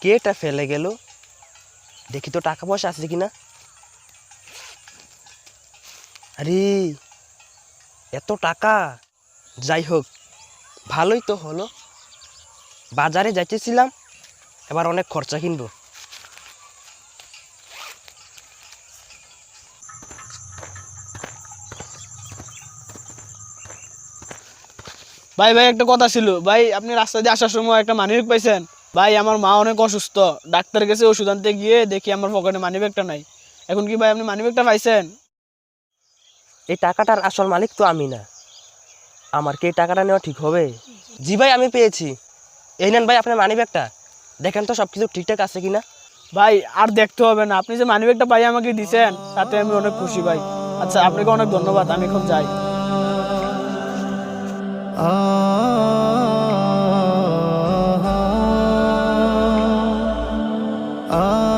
কে এটা ফেলে গেল? দেখি তো টাকা পয়সা আছে কিনা। আরে, এত টাকা? যাই হোক, ভালোই তো হলো। বাজারে যাইতেছিলাম, এবার অনেক খরচা কিনবো। ভাই ভাই, একটা কথা ছিল। ভাই, আপনি রাস্তা দিয়ে আসার সময় একটা মানিব্যাগ পাইছেন? ভাই আমার মা অনেক অসুস্থ। ডাক্তার কাছে ওষুধ আনতে গিয়ে দেখি আমার পকেটে মানিব্যাগটা নাই। এখন কি ভাই আপনি মানিব্যাগটা পাইছেন? এই টাকাটার আসল মালিক তো আমি না। আমার কি এই টাকাটা নেওয়া ঠিক হবে? জি ভাই আমি পেয়েছি। এই নেন ভাই আপনার মানি ব্যাগটা দেখেন তো সব কিছু ঠিকঠাক আছে কিনা? ভাই আর দেখতে হবে না। আপনি যে মানিব্যাগটা পাই আমাকে দিছেন তাতে আমি অনেক খুশি ভাই। আচ্ছা আপনাকে অনেক ধন্যবাদ। আমি এখন যাই। Oh.